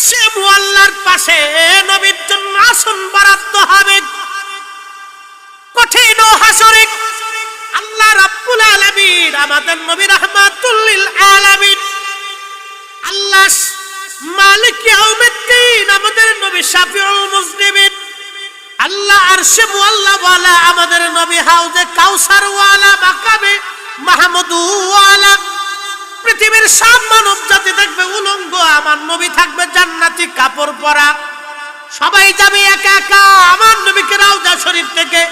আরশে মুআল্লার পাশে নবীর জন্য আসন বরাদ্দ হবে। কঠিন ও হাসরে আল্লাহ রাব্বুল আলামিন আমাদের নবী রাহমাতুল লিল আলামিন। আল্লাহ মালিক ইয়াউমিদ্দিন আমাদের নবী শাফিউল মুসলিমিন আল্লাহ আরশে মুআল্লা ওয়ালা আমাদের নবী হাউজে কাউসার ওয়ালা মাকামে মাহমুদু ওয়ালা পৃথিবীর সব মানব জাতি থাকবে উলঙ্গ, আমার নবী থাকবে জান্নাতি, কাপড় পরা। সবাই যাবে একা একা, আমার নবীকে রাউজা শরীফ থেকে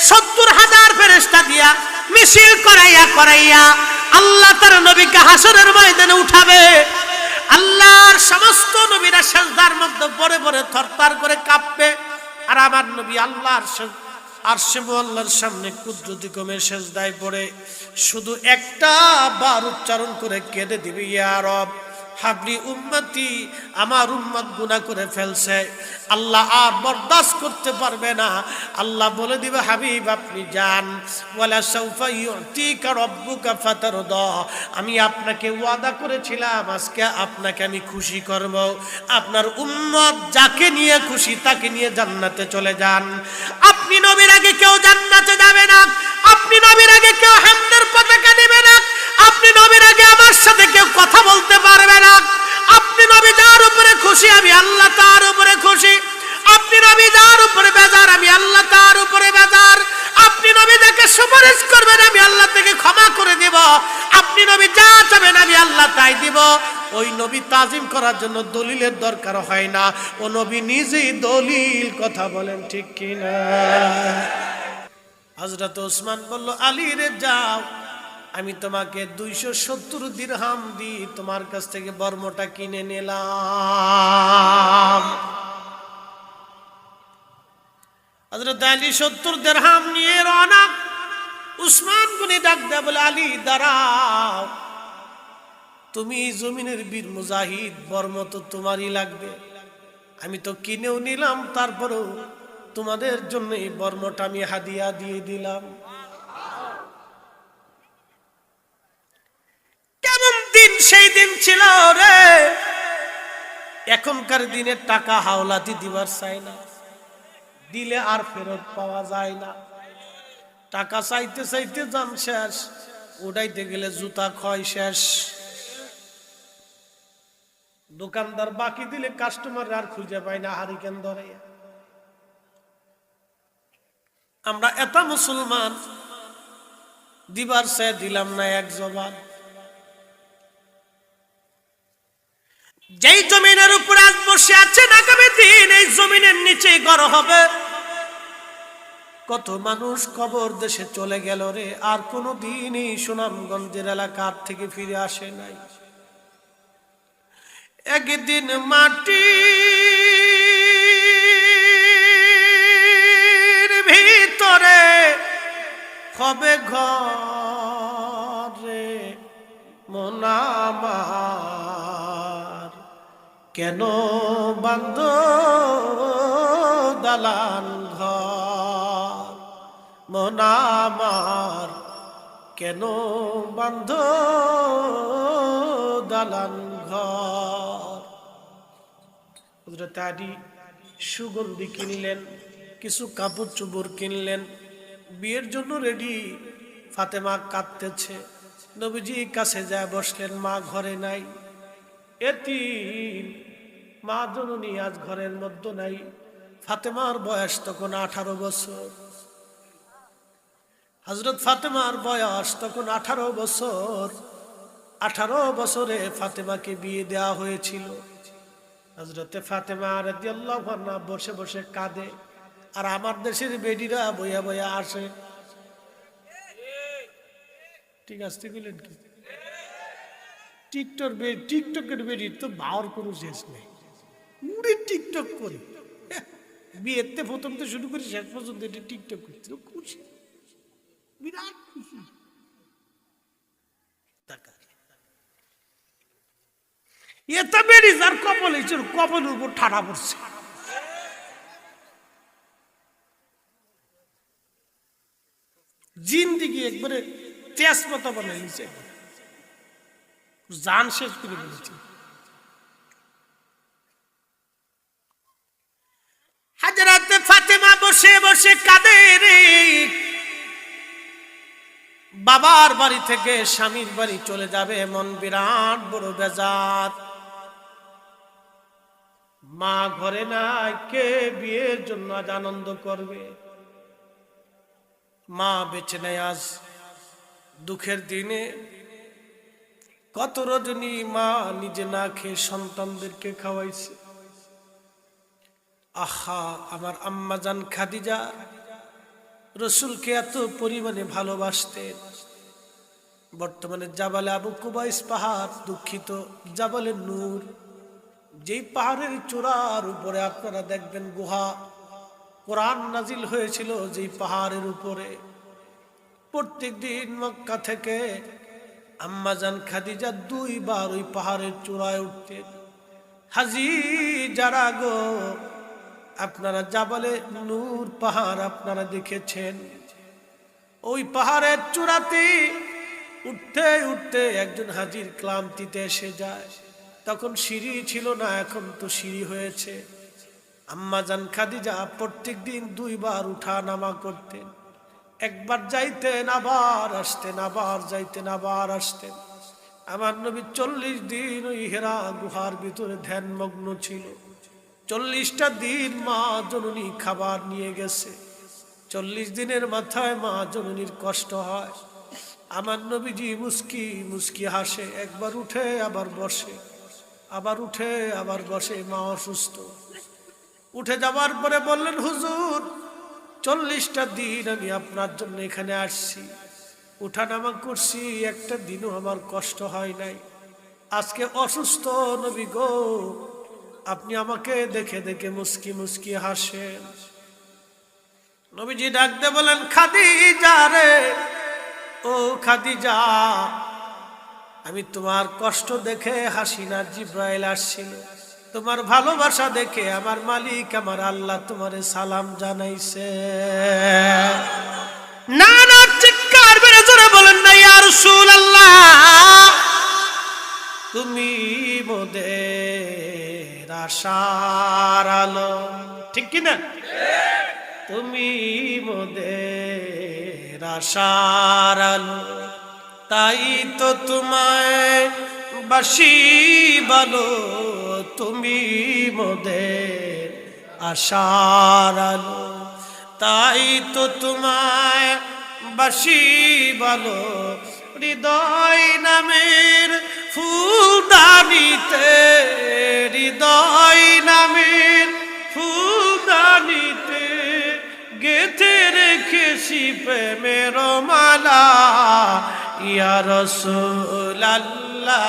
সত্তর হাজার ফেরেস্তা দিয়া মিছিল করাইয়া করাইয়া আল্লাহ তার নবীকে হাসরের ময়দানে উঠাবে। আল্লাহর সমস্ত নবীরা সেজদার মধ্যে পরে পরে থরথর করে কাঁপবে। আর আমার নবী আল্লাহর সে- আর সে আল্লাহর সামনে কুদরতি কমে সেজদায় পড়ে। শুধু একটা বার উচ্চারণ করে কেঁদে দিবি, ইয়া রব। হাবলি উম্মতি, আমার উম্মত গুনাহ করে ফেলছে। আল্লাহ আর বরদাস্ত করতে পারবে না। আল্লাহ বলে দিবে, হাবিব, আপনি যান। আমি আপনাকে ওয়াদা করেছিলাম, আজকে আপনাকে আমি খুশি করব। আপনার উম্মত যাকে নিয়ে খুশি, তাকে নিয়ে জান্নাতে চলে যান। আপনি নবীর আগে কেউ জান্নাতে যাবে না। আপনি নবীর আগে কেউ হামদের পতাকা নেবে না। আপনি নবীর আগে আমার সাথে কেউ কথা বলতে পারবে না। আপনি নবী যার উপরে খুশি, আমি আল্লাহ তার উপরে খুশি। আপনি নবী যার উপরে বেজার, আমি আল্লাহ তার উপরে বেজার। আপনি নবী যাকে সুপারিশ করবেন, আমি আল্লাহ থেকে ক্ষমা করে দেব। আপনি নবী যা চাবেন, আমি আল্লাহ তাই দিব। ওই নবী তাজিম করার জন্য দলিলের দরকার হয় না। ও নবী নিজেই দলিল কথা বলেন, ঠিক কিনা? হজরত ওসমান বলল, আলী রে, যাও। আমি তোমাকে দুইশো সত্তর দিরহাম দি তোমার কাছ থেকে বর্মটা কিনে নিলাম। হজরত আলী সত্তর দেড়হাম নিয়ে রওনা। উসমান গুনি ডাক দেয় বলে, আলী, দাঁড়াও। তুমি জমিনের বীর মুজাহিদ, বর্ম তো তোমারই লাগবে। আমি তো কিনেও নিলাম, তারপরেও তোমাদের জন্য এই বর্মটা আমি হাদিয়া দিয়ে দিলাম। কেমন দিন সেই দিন ছিল রে? এখনকার দিনে টাকা হাওলাতি দিবার চাই না। দিলে আর ফেরত পাওয়া যায় না। টাকা চাইতে চাইতে যান শেষ উঠাইতে গেলে জুতা ক্ষয় শেষ। দোকানদার বাকি দিলে কাস্টমার আর খুঁজে পায় না হারিকেন ধরে? আমরা এত মুসলমান, দিবার সে দিলাম না এক জবান। যেই জমিনের উপর আজ বসে আছেন আগামী দিন, এই জমিনের নিচে গড় হবে। কত মানুষ কবর দেশে চলে গেল রে, আর কোনো দিন এই সুনামগঞ্জের এলাকার থেকে ফিরে আসে নাই। একদিন মাটি ভিতরে হবে ঘরে মোনামার কেন বান্ধ দালান ঘর? মোনামার কেন বান্ধ দালান ঘর হযরত আলী সুগন্ধি কিনলেন, কিছু কাপড় চুপড় কিনলেন, বিয়ের জন্য রেডি ফাতেমা কাঁদতেছে, নবীজি কাছে যায় বসলেন, মা ঘরে নাই। এতিম, মা জননী আজ ঘরের মধ্যে নাই। ফাতেমার বয়স তখন আঠারো বছর। হজরত ফাতেমার বয়স তখন আঠারো বছর। আঠারো বছরে ফাতেমাকে বিয়ে দেওয়া হয়েছিল। হজরতে ফাতেমা রাদিয়াল্লাহু বসে বসে কাঁদে আর আমার দেশের বেডিরা বইয়া বইয়া আসে। ঠিক আছে বললেন কি? টিকটক টিকটকের বেডির তো বাওয়ার কোনো শেষ নেই। উড়ে টিকটক করে। হ্যাঁ, বিয়েতে প্রথম তো শুরু করি শেষ পর্যন্ত এটা টিকটক করছে। ও খুশি। বিরাট খুশি। এতে বেরিজ আর কপল হয়েছে কপলের উপর ঠাড়া পড়ছে। জিন দিকে একবারে তেজ মতো বলে নিচে জান শেষ করে ফেলেছে। হাজারাতে ফাতেমা বসে বসে কাঁদে রে। বাবার বাড়ি থেকে স্বামীর বাড়ি চলে যাবে, মন বিরাট বড় বেজাত মা ঘরে নাই কে বিয়ের জন্য আজ আনন্দ করবে? মা বেঁচে নেয় আজ দুঃখের দিনে। কত রজনী মা নিজে না খেয়ে সন্তানদেরকে খাওয়াইছে। আহা, আমার আম্মাজান খাদিজা, রসুলকে এত পরিমাণে ভালোবাসতেন। বর্তমানে জাবালে আবু কুবাইস পাহাড় দুঃখিত, জাবালে নূর। যেই পাহাড়ের চূড়ার উপরে আপনারা দেখবেন গুহা, কোরআন নাজিল হয়েছিল যেই পাহাড়ের উপরে। প্রত্যেক দিন মক্কা থেকে আম্মাজান খাদিজা দুইবার ওই পাহাড়ের চূড়ায় উঠতেন। হাজি যারা গো, আপনারা জাবালে নূর পাহাড় আপনারা দেখেছেন। ওই পাহাড়ের চূড়াতে উঠতে উঠতে একজন হাজির ক্লান্তিতে এসে যায়। তখন সিঁড়ি ছিল না, এখন তো সিঁড়ি হয়েছে। আম্মা আম্মাজান খাদিজা প্রত্যেক দিন দুইবার উঠা নামা করতেন। একবার যাইতেন, আবার আসতেন, আবার যাইতেন, আবার আসতেন। আমার নবী চল্লিশ দিন ওই হেরা গুহার ভিতরে ধ্যানমগ্ন ছিল। চল্লিশটা দিন মা জননী খাবার নিয়ে গেছে। চল্লিশ দিনের মাথায় মা জননীর কষ্ট হয়। আমার নবীজি মুস্কি মুস্কি হাসে, একবার উঠে, আবার বসে। আবার উঠে, আবার বসে, মা অসুস্থ। উঠে যাওয়ার পরে বললেন, হুজুর, চল্লিশটা দিন আমি আপনার জন্য এখানে আসছি। উঠানামা করছি একটা দিনও আমার কষ্ট হয় নাই। আজকে অসুস্থ নবী গো, আপনি আমাকে দেখে দেখে মুস্কি মুস্কি হাসেন। নবীজি ডাকতে বলেন, খাদিজা রে, ও খাদিজা আমি তোমার কষ্ট দেখে হাসি না, জিব্রাইল আসছিল। তোমার ভালোবাসা দেখে আমার মালিক, আমার আল্লাহ তোমারে সালাম জানাইছে। না না চিৎকার বেড়ে জোরে বলেন না ইয়ার সুল আল্লাহ তুমি মোদের আশার আলো। ঠিক কিনা তুমি মোদের আশার আলো। তাই তো তোমায় বাসি বলো তুমি মোদের আশার আলো। তাই তো তোমায় বাসি বলো হৃদয় নামের ফুলদানিতে, হৃদয় নামের ফুলদানিতে গেথে রেখেছি প্রেমের মালা। ইয়া রসুল আল্লাহ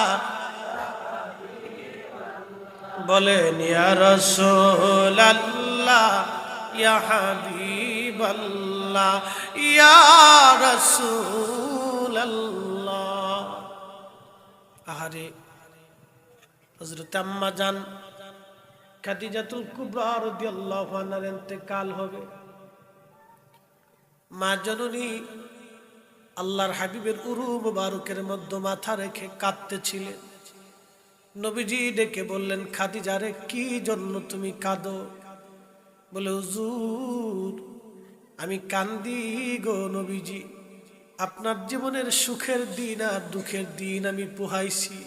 বলেন, ইয়া রসুল আল্লাহ ইয়া হাবিব আল্লাহ ইয়া রসুল আল্লাহ আহারে হজরত আম্মা জান, খাদিজাতুল কুবরা রাদিয়াল্লাহু আনহার ইন্তেকাল হবে। মা জননী আল্লাহর হাবিবের উরু মুবারকের মধ্যে মাথা রেখে কাঁদতেছিলেন। নবীজি ডেকে বললেন খাদিজারে কি জন্য তুমি কাঁদো? বলে, হুজুর, আমি কান্দি গো নবীজি। আপনার জীবনের সুখের দিন আর দুঃখের দিন আমি পোহাইছি।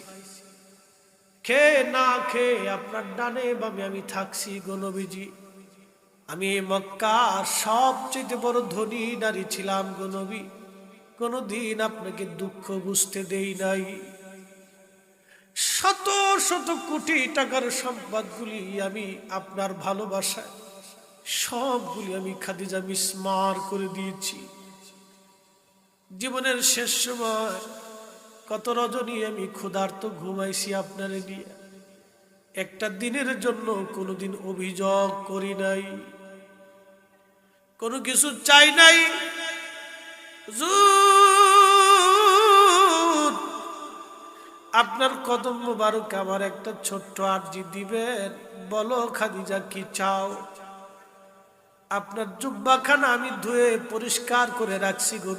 খেয়ে না খেয়ে আপনার ডানে বামে আমি থাকছি গো নবীজি। আমি মক্কার সবচেয়ে বড় ধনী নারী ছিলাম গো নবী। কোনোদিন আপনাকে দুঃখ বুঝতে দেই নাই। শত শত কোটি টাকার সম্পদগুলি আমি আপনার ভালোবাসায়, সবগুলি আমি খাদিজা মিসমার করে দিয়েছি। জীবনের শেষ সময় কত রজনী আমি ক্ষুধার্ত ঘুমাইছি আপনারে নিয়ে। একটা দিনের জন্য কোনোদিন অভিযোগ করি নাই। কোনো কিছু চাই নাই। আপনার কদম মুবারক আমার একটা ছোট্ট আর্জি দিবেন। বলো, খাদিজা, কি চাও? আপনার জুব্বাখানা আমি ধুয়ে পরিষ্কার করে রাখছি গো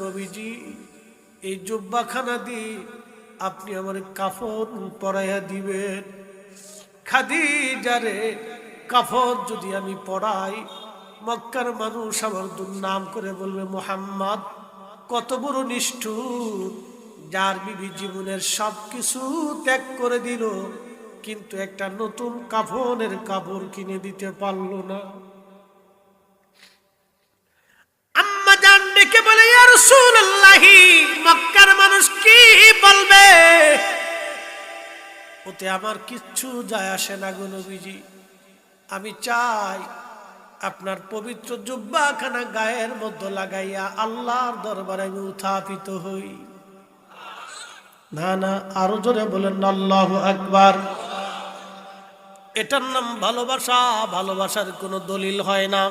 এই জুব্বাখানা দিয়ে আপনি আমার কাফন পরাইয়া দিবেন। খাদিজারে কাফন যদি আমি পড়াই মক্কার মানুষ আমার দুর্নাম করে বলবে, মোহাম্মদ, কত বড় নিষ্ঠুর যার বিবি জীবনের সব কিছু ত্যাগ করে দিল, কিন্তু একটা নতুন কাফনের কাপড় কিনে দিতে পারল না। ডেকে বলে মক্কার মানুষ বলবে? ওতে আমার কিচ্ছু যায় আসে না আমি চাই আপনার পবিত্র জুব্বাখানা গায়ের মধ্যে লাগাইয়া আল্লাহর দরবারে আমি উত্থাপিত হই। না না, আরও জোরে বলেন, আল্লাহ আকবার। এটার নাম ভালোবাসা, ভালোবাসার কোনো দলিল হয় না।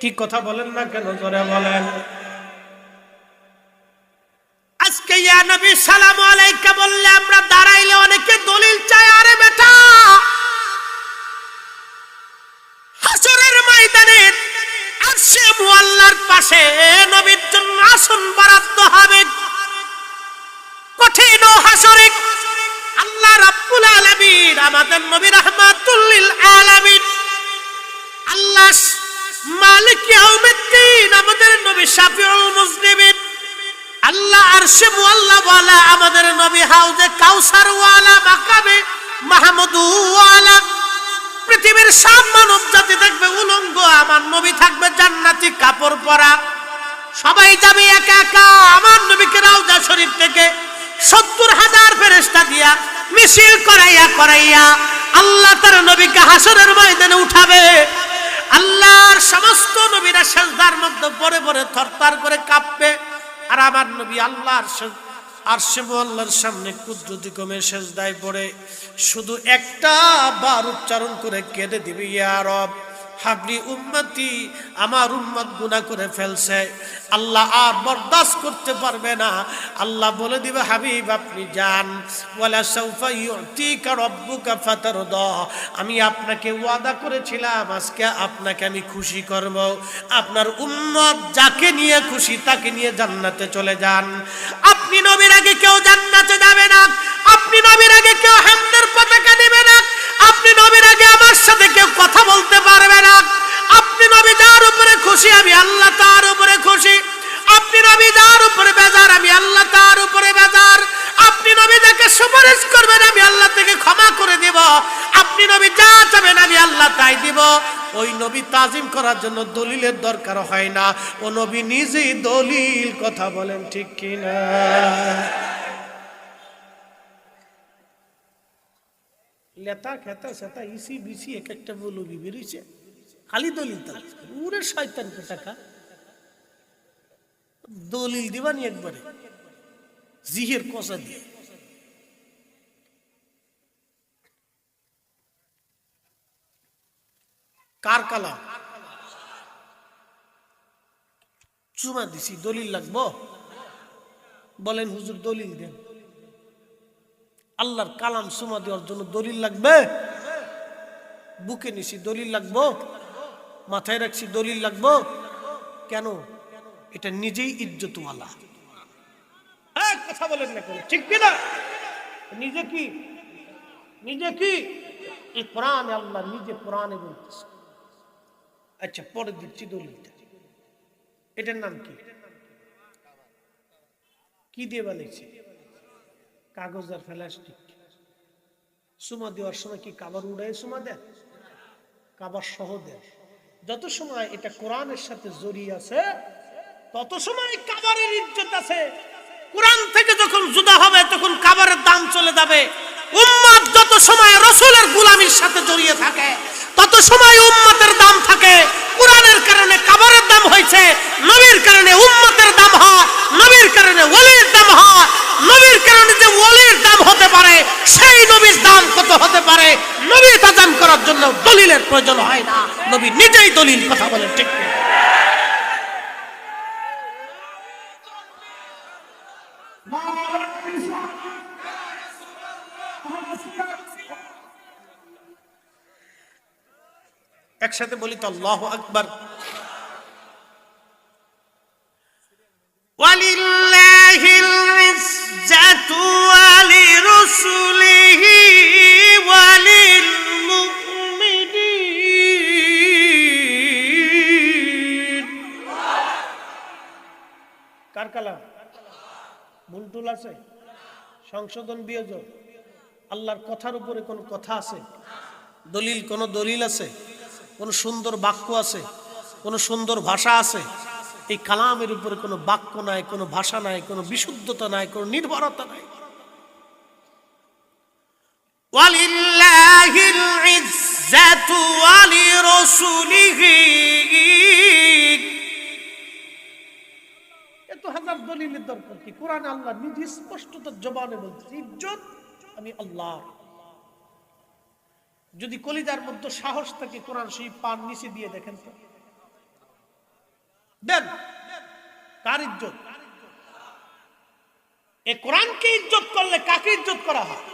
কি কথা বলেন না কেন, জোরে বলেন। আজকে ইয়া নবী, সালাম আলাইকা বললে আমরা দাঁড়াইলে অনেকে দলিল চায়, আরে বেটা! হাসরের ময়দানে আরশে মুআল্লার পাশে নবীর জন্য আসন বরাদ্দ হবে। কঠিন ও হাসরে আল্লাহ রাব্বুল আলামিন, আমাদের নবী রাহমাতুল লিল আলামিন। আল্লাহ মালিক ইয়াউমিদ্দিন, আমাদের নবী শাফিউল মুসলিমিন আল্লাহ আরশে মুআল্লা ওয়ালা আমাদের নবী হাউজে কাউসার ওয়ালা মাকামে মাহমুদু ওয়ালা পৃথিবীর সব মানব জাতি থাকবে উলঙ্গ, আমার নবী থাকবে জান্নাতি কাপড় পরা। সবাই যাবে একা একা, আমার নবীকে রাউজা শরীফ থেকে। সত্তর হাজার ফেরেস্তা দিয়া মিছিল করাইয়া করাইয়া আল্লাহ তার নবীকে হাসরের ময়দানে উঠাবে। আল্লাহর সমস্ত নবীরা সেজদার মধ্যে পরে পরে থরথর করে কাঁপবে। আর আমার নবী আল্লাহর আর সে- আল্লাহর সামনে কুদরতি কমে সেজদায় পড়ে। শুধু একটা বার উচ্চারণ করে কেঁদে দিবে, ইয়া রব। হাবলি উম্মতি আমার উম্মত গুনাহ করে ফেলছে। আল্লাহ আর বরদাস্ত করতে পারবে না। আল্লাহ বলে দিবে, হাবিব, আপনি যান। ফাতারদা। আমি আপনাকে ওয়াদা করেছিলাম, আজকে আপনাকে আমি খুশি করব। আপনার উম্মত যাকে নিয়ে খুশি তাকে নিয়ে জান্নাতে চলে যান। আপনি নবীর আগে কেউ জান্নাতে যাবে না। আপনি নবীর আগে কেউ হামদের পতাকা নেবে না। আপনি নবীর আগে আমার সাথে কেউ কথা বলতে পারবে না। আপনি নবী যার উপরে খুশি, আমি আল্লাহ তার উপরে খুশি। আপনি নবী যার উপরে বেজার, আমি আল্লাহ তার উপরে বেজার। আপনি নবী যাকে সুপারিশ করবেন, আমি আল্লাহ থেকে ক্ষমা করে দিব। আপনি নবী যা চাবেন, আমি আল্লাহ তাই দিব। ওই নবী তাজিম করার জন্য দলিলের দরকার হয় না। ও নবী নিজেই দলিল, কথা বলেন ঠিক কিনা? লেতা খেতা, সেতা, ইসি, বিসি, এক একটা বলবি বেরিয়েছে। খালি দলিল তাল উরে শয়তান টাকা। দলিল দিবানি একবারে। জিহের কষা দিয়ে। কার কালাম? চুমা দিছি। দলিল লাগবো? বলেন, হুজুর, দলিল দেন। আল্লাহর কালাম সুমা দেওয়ার জন্য দলিল লাগবে? বুকে নিছি, দলিল লাগবো? মাথায় রাখছি, দলিল লাগবো? কেন? এটা নিজেই ইজ্জতওয়ালা। হ্যাঁ কথা বলেন না কেন ঠিক কিনা? নিজে কি? নিজে কি? এই কোরআনে আল্লাহ নিজে কোরআনে বলতেছে। আচ্ছা পরে দিচ্ছি দলিলটা। এটার নাম কি? কি দিয়ে বানিয়েছে কাগজ আর প্লাস্টিক। সুমা দেওয়ার সময় কি কাবার উড়াই সুমা দেন? কাবার সহ দেন। যত সময় এটা কোরআনের সাথে জড়িয়ে আছে, তত সময় কাবারের ইজ্জত আছে। কোরআন থেকে যখন জুদা হবে, তখন কাবারের দাম চলে যাবে। উম্মত যত সময় রসুলের গুলামির সাথে জড়িয়ে থাকে, তত সময় উম্মতের দাম থাকে। কোরআনের কারণে কাবারের দাম হয়েছে, নবীর কারণে উম্মতের দাম হয়, নবীর কারণে ওলির দাম হয়। নবীর কারণে যে ওলির দাম হতে পারে, সেই নবীর দাম কত হতে পারে, নবী তাজাম করার জন্য দলিলের প্রয়োজন হয় না। নবী নিজেই দলিল কথা বলেন, ঠিক একসাথে বলি তো আল্লাহ আকবর। ওয়ালিল্লাহিল ولرسله وللمؤمنين. কার কালাম? ভুলটুল আছে? সংশোধন বিয়োজ আল্লাহর কথার উপরে কোন কথা আছে? দলিল, কোন দলিল আছে? কোনো সুন্দর বাক্য আছে? কোনো সুন্দর ভাষা আছে? এই কালামের উপরে কোনো বাক্য নাই কোনো ভাষা নাই কোনো বিশুদ্ধতা নাই কোনো নির্ভরতা নাই ولله العزة ولرسوله এত হাজার দলিলের দরকার কি কোরআন আল্লাহ নিজে স্পষ্টতার জবানে বলছে ইজ্জত আমি আল্লাহ যদি কলিজার মধ্যে সাহস থাকে কোরআন সেই পান নিচে দিয়ে দেখেন তো দেন। কার ইজ্জত? এ কোরআনকে ইজ্জত করলে কাকে ইজ্জত করা হয়?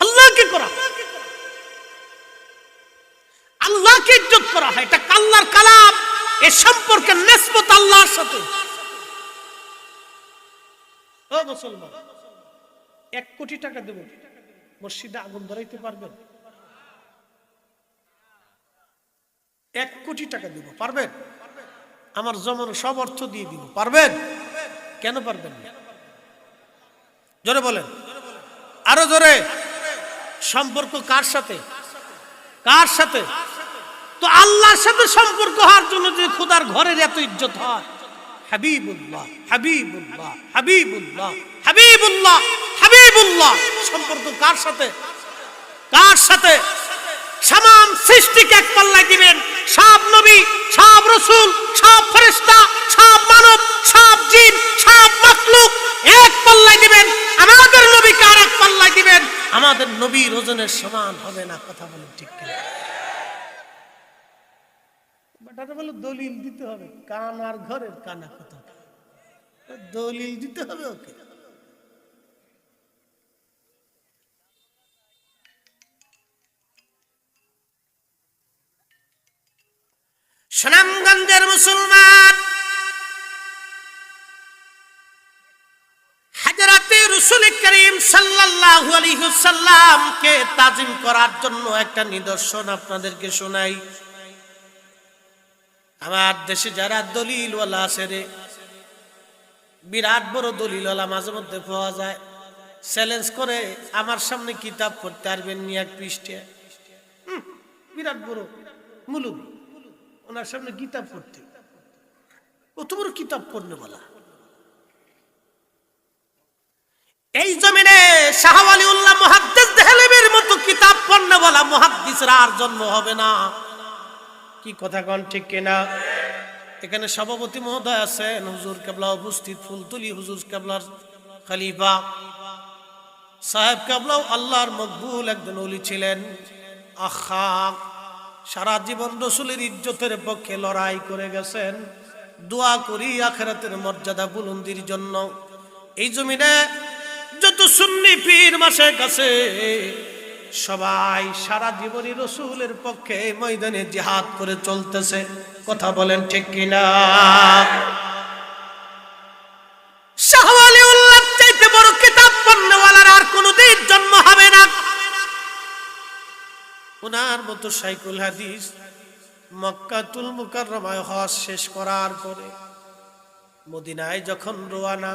আল্লাহকে করা। আল্লাহকে ইজ্জত করা হয়। এটা কাল্লার কালাম। এ সম্পর্কে নেসবত আল্লাহর সাথে। ও মুসলমান, এক কোটি টাকা দেব। মসজিদে আগুন ধরাইতে পারবেন? এক কোটি টাকা দিব, পারবেন? আমার জমন সব অর্থ দিয়ে দিব। পারবেন? কেন পারবেন না? জোরে বলেন। আরও জোরে। সম্পর্ক কার সাথে? কার সাথে? তো আল্লাহর সাথে সম্পর্ক হওয়ার জন্য যে খোদার ঘরের এত ইজ্জত হয়, হাবিবুল্লাহ হাবিবুল্লাহ হাবিবুল্লাহ হাবিবুল্লাহ হাবিবুল্লাহ, সম্পর্ক কার সাথে? কার সাথে? সামাম সৃষ্টিকে এক পাল্লায় দিবেন। সব নবী, সব রসুল, সব ফেরেশতা, সব মানব, সব জিন, সব মাকলুক এক পাল্লায় দিবেন, আমাদের নবীকে আর এক পাল্লায় দিবেন। আমাদের নবীর ওজনের সমান হবে না, কথা বলেন ঠিক বেটাটা বলে, দলিল দিতে হবে। কান আর ঘরের কানা কথা। দলিল দিতে হবে ওকে। সাল্লাল্লাহু আলাইহি সাল্লামকে তাজিম করার জন্য একটা নিদর্শন আপনাদেরকে শোনাই। আমার দেশে যারা দলিলওয়ালা আছে রে, বিরাট বড় দলিলওয়ালা মাঝে মধ্যে পাওয়া যায়। চ্যালেঞ্জ করে আমার সামনে কিতাব পড়তে পারবেন নি এক পৃষ্ঠে। বিরাট বড় মুলুক ওনার সামনে কিতাব পড়তে। কত বড় কিতাব পড়নে বলা? এই জমিনে শাহওয়ালি উল্লাহ মুহাদ্দিস দেহলেবের মতো কিতাব মুহাদ্দিসরা আর জন্ম হবে না। কি কথা কন ঠিক কিনা? এখানে সভাপতি মহোদয় আছেন, হুজুর কেবলা উপস্থিত, ফুলতুলি হুজুর কেবলার খলিফা। সাহেব কেবলাও আল্লাহর মকবুল একজন অলি ছিলেন। আখা সারা জীবন রসুলের ইজ্জতের পক্ষে লড়াই করে গেছেন। দোয়া করি আখেরাতের মর্যাদা বুলন্দির জন্য। এই জমিনে যত সুন্নি পীর মাসে কাছে সবাই সারা জীবনই রসুলের পক্ষে ময়দানে জিহাদ করে চলতেছে। কথা বলেন ঠিক কিনা? আর জন্ম হবে না। ওনার মতো সাইকুল হাদিস মক্কাতুল মুকাররমায় হজ শেষ করার পরে মদিনায় যখন রোয়ানা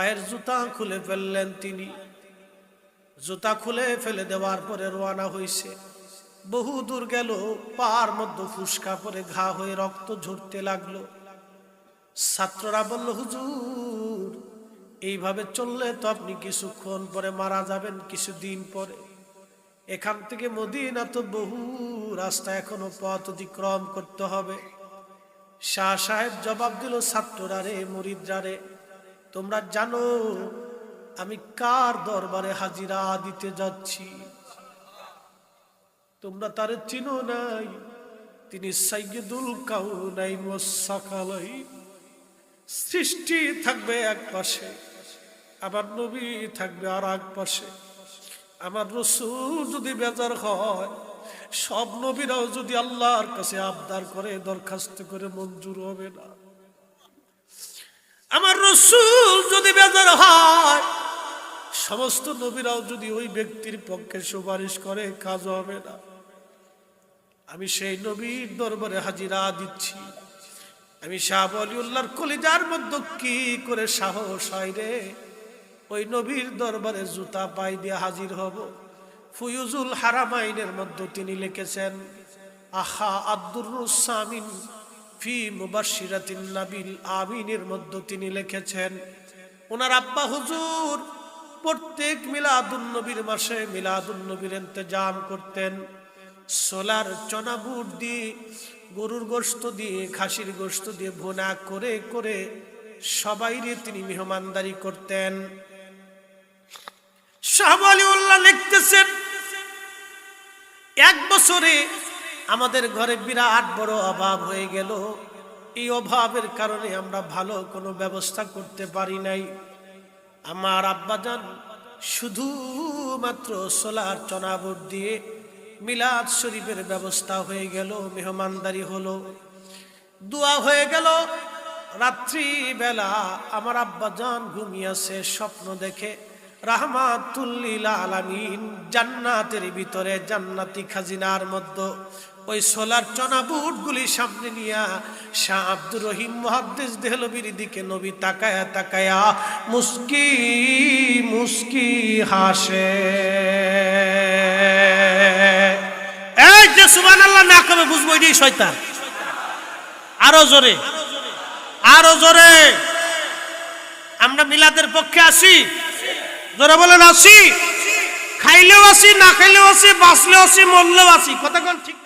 পায়ের জুতা খুলে ফেললেন তিনি। জুতা খুলে ফেলে দেওয়ার পরে রোয়ানা হইছে। বহু দূর গেল, পার মধ্যে ফুসকা পরে ঘা হয়ে রক্ত ঝরতে লাগল। ছাত্ররা বলল, হুজুর, এইভাবে চললে তো আপনি কিছুক্ষণ পরে মারা যাবেন কিছুদিন পরে। এখান থেকে মদিনা তো বহু রাস্তা এখনও পথ অতিক্রম করতে হবে। শাহ সাহেব জবাব দিল, ছাত্ররা রে, মুরিদরা রে তোমরা জানো, আমি কার দরবারে হাজিরা দিতে যাচ্ছি? তোমরা তারে চিনো নাই। তিনি সাইয়দুল কাউনাইন ও সাকালাই সৃষ্টি থাকবে এক পাশে আবার নবী থাকবে আর এক পাশে। আমার রসুল যদি বেজার হয়, সব নবীরাও যদি আল্লাহর কাছে আবদার করে, দরখাস্ত করে মঞ্জুর হবে না। আমার রসুল যদি বেজার হয়, সমস্ত নবীরাও যদি ওই ব্যক্তির পক্ষে সুপারিশ করে, কাজ হবে না। আমি সেই নবীর দরবারে হাজিরা দিচ্ছি। আমি শাহ অলিউল্লাহর কলিজার মধ্যে কি করে সাহস হয় রে? ওই নবীর দরবারে জুতা পাই দিয়ে হাজির হব। ফুয়ুজুল হারামাইনের মধ্যে তিনি লিখেছেন, আহা আব্দুর রুসামিন ফি মুবাশিরাতিন নাবিল আমিনের মধ্যে তিনি লিখেছেন, ওনার আব্বা হুজুর প্রত্যেক মিলাদুন নবীর মাসে মিলাদুন নবীর ইন্তজাম করতেন। সোলার চনা বুট দিয়ে, গরুর গোস্ত দিয়ে, খাসির গোস্ত দিয়ে ভুনা করে করে সবাইরে তিনি মেহমানদারি করতেন। শাহবালিউল্লাহ লিখতেছেন, এক বছরে আমাদের ঘরে বিরাট বড় অভাব হয়ে গেল। এই অভাবের কারণে আমরা ভালো কোনো ব্যবস্থা করতে পারি নাই। আমার আব্বাজান শুধুমাত্র সোলার চনাবুট দিয়ে মিলাদ শরীফের ব্যবস্থা হয়ে গেল, মেহমানদারি হলো। দোয়া হয়ে গেল রাত্রি বেলা আমার আব্বাজান ঘুমিয়েছে, স্বপ্ন দেখে রাহমাতুল্লিল আলামিন জান্নাতের ভিতরে জান্নাতি খাজিনার মধ্যে ওই সোলার চনা বুটগুলি সামনে নিয়া শাহ আব্দুর রহিম মহাদ্দেশ দেহলবির দিকে নবী তাকায়া তাকায়া, মুস্কি মুস্কি হাসে। এই যে সুবহানাল্লাহ, না কবে বুঝব এটাই শয়তান। আরও জোরে আরও জোরে। আমরা মিলাদের পক্ষে আসি? জোরে বলেন, আসি। খাইলেও আসি, না খাইলেও আসি, বাঁচলেও আসি, মরলেও আসি। কথা ঠিক